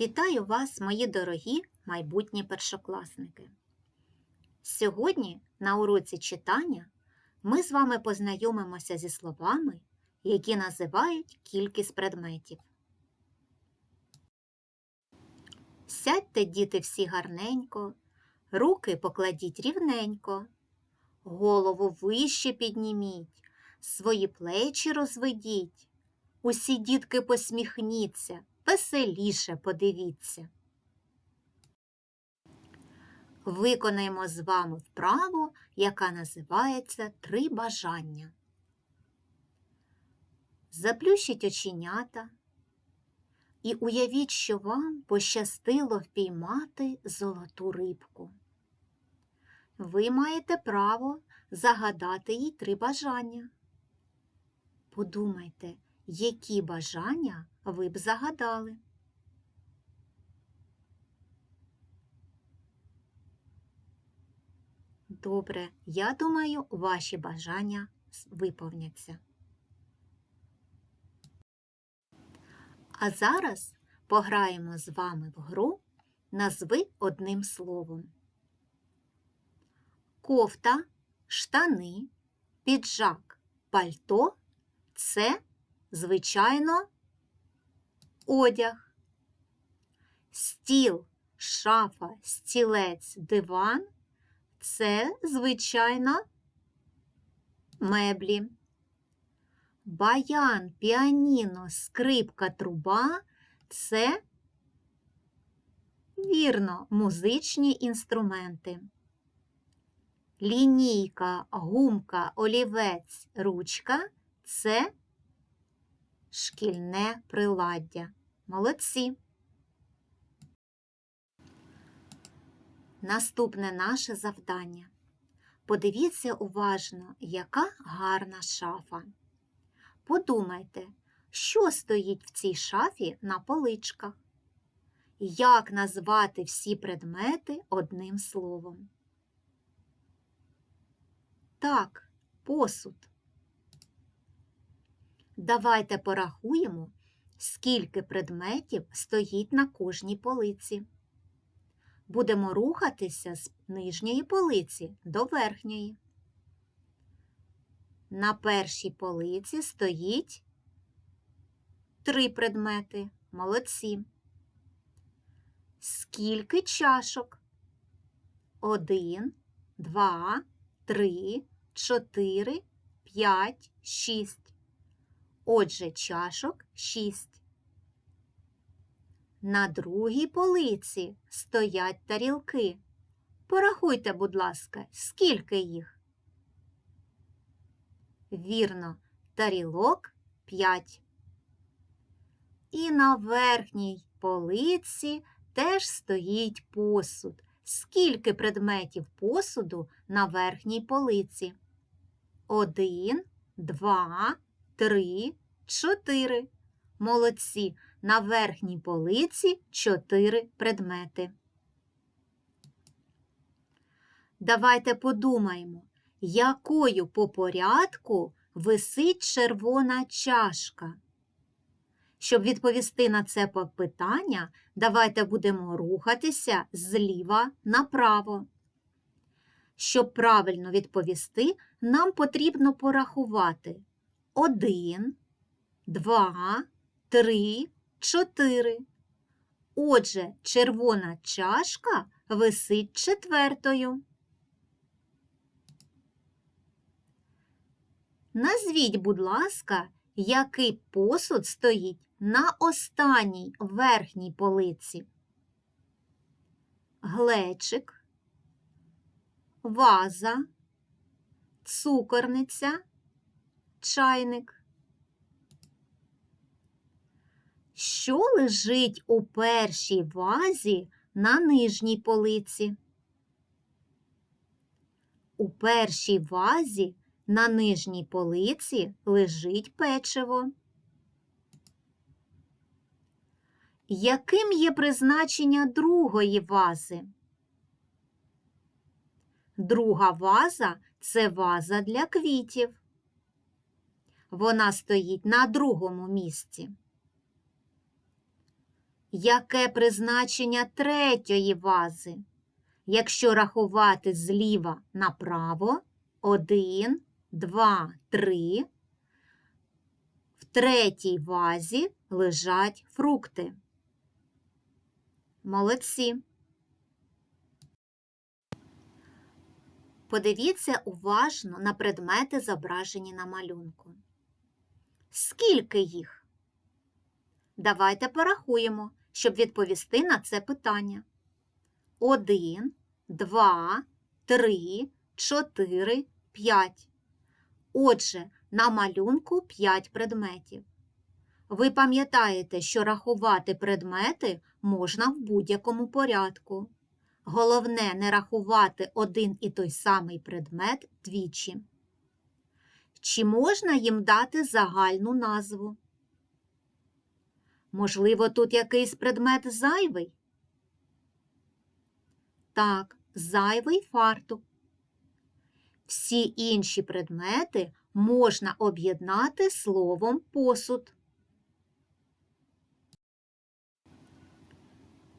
Вітаю вас, мої дорогі майбутні першокласники. Сьогодні на уроці читання ми з вами познайомимося зі словами, які називають кількість предметів. Сядьте, діти, всі гарненько, руки покладіть рівненько, голову вище підніміть, свої плечі розведіть. Усі дітки посміхніться, веселіше подивіться. Виконаємо з вами вправу, яка називається Три бажання. Заплющіть оченята і уявіть, що вам пощастило впіймати золоту рибку. Ви маєте право загадати їй три бажання. Подумайте, які бажання ви б загадали? Добре, я думаю, ваші бажання виповняться. А зараз пограємо з вами в гру назви одним словом. Кофта, штани, піджак, пальто це звичайно, одяг, стіл, шафа, стілець, диван це, звичайно, меблі. Баян, піаніно, скрипка, труба це, вірно, музичні інструменти. Лінійка, гумка, олівець, ручка це шкільне приладдя. Молодці. Наступне наше завдання. Подивіться уважно, яка гарна шафа. Подумайте, що стоїть в цій шафі на поличках. Як назвати всі предмети одним словом? Так, посуд. Давайте порахуємо, скільки предметів стоїть на кожній полиці. Будемо рухатися з нижньої полиці до верхньої. На першій полиці стоїть три предмети. Молодці. Скільки чашок? Один, два, три, чотири, п'ять, шість. Отже, чашок шість. На другій полиці стоять тарілки. Порахуйте, будь ласка, скільки їх? Вірно, тарілок п'ять. І на верхній полиці теж стоїть посуд. Скільки предметів посуду на верхній полиці? Один, два, три, чотири. Молодці. На верхній полиці чотири предмети. Давайте подумаємо, якою по порядку висить червона чашка. Щоб відповісти на це питання, давайте будемо рухатися зліва направо. Щоб правильно відповісти, нам потрібно порахувати 1, 2, 3, 4. Отже, червона чашка висить четвертою. Назвіть, будь ласка, який посуд стоїть на останній верхній полиці? Глечик, ваза, цукорниця, чайник. Що лежить у першій вазі на нижній полиці? У першій вазі на нижній полиці лежить печиво. Яким є призначення другої вази? Друга ваза це ваза для квітів. Вона стоїть на другому місці. Яке призначення третьої вази? Якщо рахувати зліва направо, один, два, три. В третій вазі лежать фрукти. Молодці. Подивіться уважно на предмети, зображені на малюнку. Скільки їх? Давайте порахуємо, щоб відповісти на це питання. Один, два, три, чотири, п'ять. Отже, на малюнку 5 предметів. Ви пам'ятаєте, що рахувати предмети можна в будь-якому порядку. Головне не рахувати один і той самий предмет двічі. Чи можна їм дати загальну назву? Можливо, тут якийсь предмет зайвий? Так, зайвий фартук. Всі інші предмети можна об'єднати словом посуд.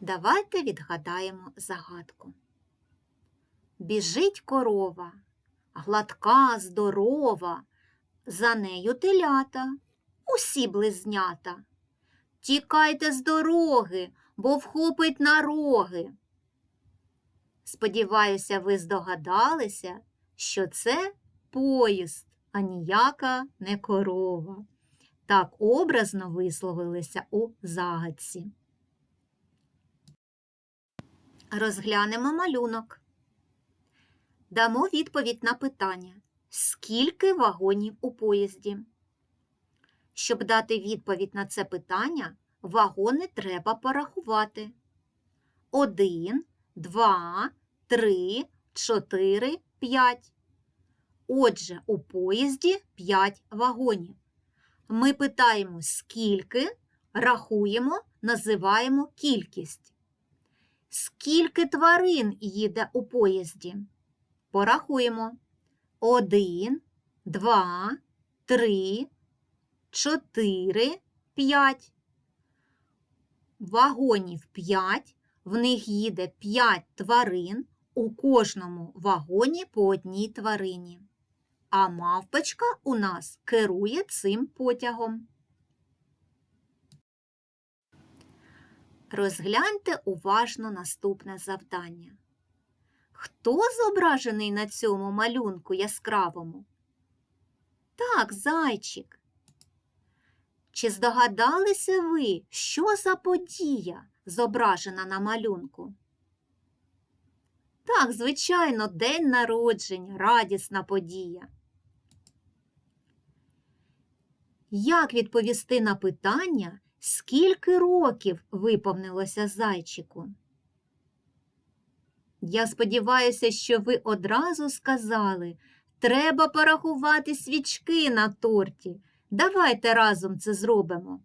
Давайте відгадаємо загадку. Біжить корова, гладка, здорова, за нею телята, усі близнята. Тікайте з дороги, бо вхопить на роги. Сподіваюся, ви здогадалися, що це поїзд, а ніяка не корова. Так образно висловилися у загадці. Розглянемо малюнок. Дамо відповідь на питання, скільки вагонів у поїзді. Щоб дати відповідь на це питання, вагони треба порахувати. Один, два, три, чотири, п'ять. Отже, у поїзді 5 вагонів. Ми питаємо, скільки, рахуємо, називаємо кількість. Скільки тварин їде у поїзді? Порахуємо. Один, два, три, чотири, п'ять. Вагонів п'ять, в них їде п'ять тварин, у кожному вагоні по одній тварині. А мавпочка у нас керує цим потягом. Розгляньте уважно наступне завдання. Хто зображений на цьому малюнку яскравому? Так, зайчик. Чи здогадалися ви, що за подія зображена на малюнку? Так, звичайно, день народження, радісна подія. Як відповісти на питання, скільки років виповнилося зайчику? Я сподіваюся, що ви одразу сказали, треба порахувати свічки на торті. Давайте разом це зробимо.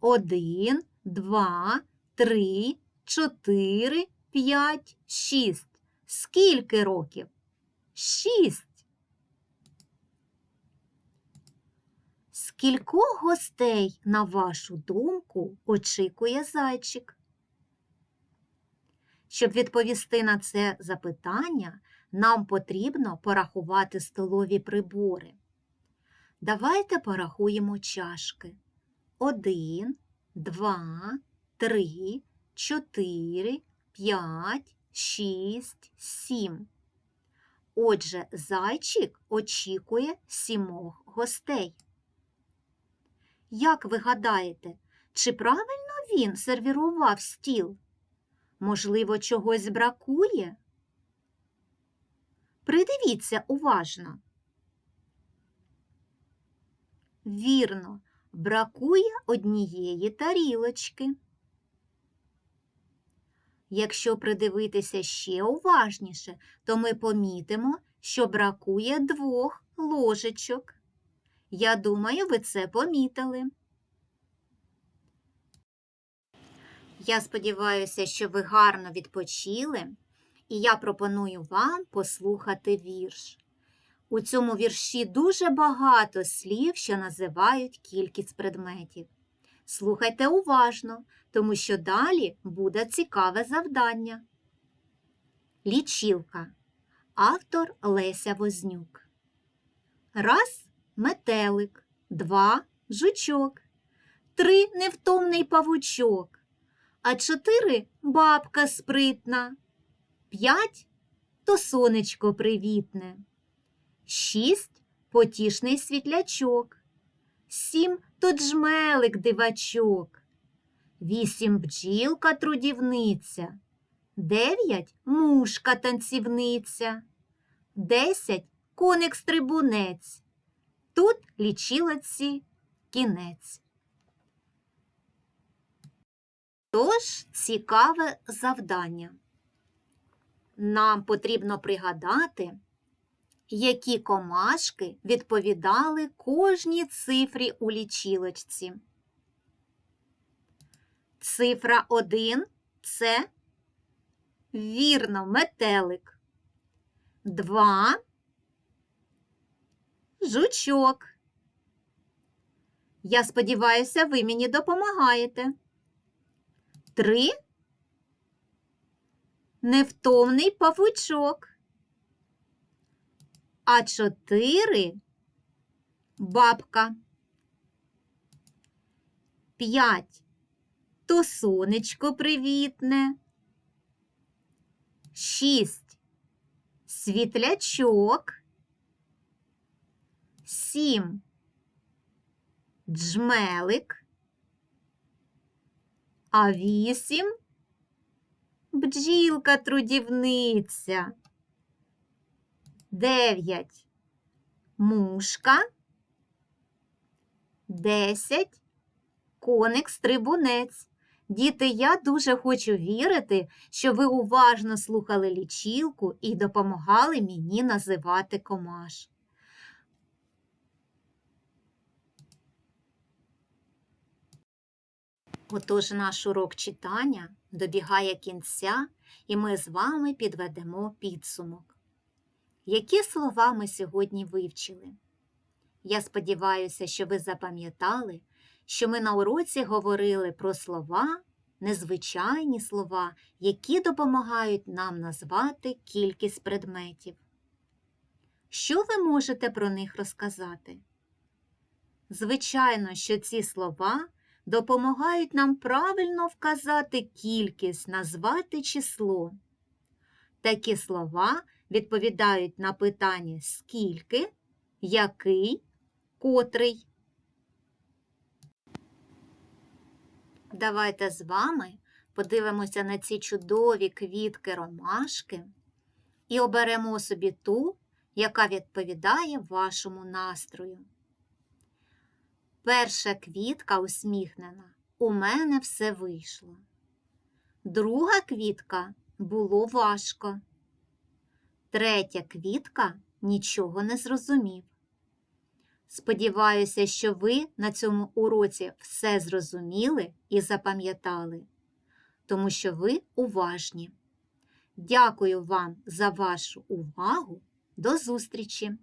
Один, два, три, чотири, п'ять, шість. Скільки років? Шість. Скількох гостей, на вашу думку, очікує зайчик? Щоб відповісти на це запитання, нам потрібно порахувати столові прибори. Давайте порахуємо чашки. Один, два, три, чотири, п'ять, шість, сім. Отже, зайчик очікує сімох гостей. Як ви гадаєте, чи правильно він сервірував стіл? Можливо, чогось бракує? Придивіться уважно. Вірно, бракує однієї тарілочки. Якщо придивитися ще уважніше, то ми помітимо, що бракує двох ложечок. Я думаю, ви це помітили. Я сподіваюся, що ви гарно відпочили, і я пропоную вам послухати вірш. У цьому вірші дуже багато слів, що називають кількість предметів. Слухайте уважно, тому що далі буде цікаве завдання. Лічилка. Автор Леся Вознюк. Раз метелик, два жучок, три невтомний павучок, а чотири бабка спритна, п'ять то сонечко привітне, шість потішний світлячок, сім то джмелик дивачок, вісім бджілка трудівниця, дев'ять мушка танцівниця, десять коник стрибунець. Тут лічилоці кінець. Тож цікаве завдання. Нам потрібно пригадати, які комашки відповідали кожній цифрі у лічилочці. Цифра 1 це вірно метелик. 2 жучок. Я сподіваюся, ви мені допомагаєте. Три невтомний павучок. А чотири бабка. П'ять то сонечко привітне. Шість світлячок. Сім джмелик. А вісім бджілка трудівниця. Дев'ять мушка. Десять коник стрибунець. Діти, я дуже хочу вірити, що ви уважно слухали лічилку і допомагали мені називати комаш. Отож наш урок читання добігає кінця, і ми з вами підведемо підсумок. Які слова ми сьогодні вивчили? Я сподіваюся, що ви запам'ятали, що ми на уроці говорили про слова, незвичайні слова, які допомагають нам назвати кількість предметів. Що ви можете про них розказати? Звичайно, що ці слова допомагають нам правильно вказати кількість, назвати число. Такі слова відповідають на питання скільки, який, котрий. Давайте з вами подивимося на ці чудові квітки ромашки і оберемо собі ту, яка відповідає вашому настрою. Перша квітка усміхнена. У мене все вийшло. Друга квітка було важко. Третя квітка нічого не зрозумів. Сподіваюся, що ви на цьому уроці все зрозуміли і запам'ятали, тому що ви уважні. Дякую вам за вашу увагу. До зустрічі!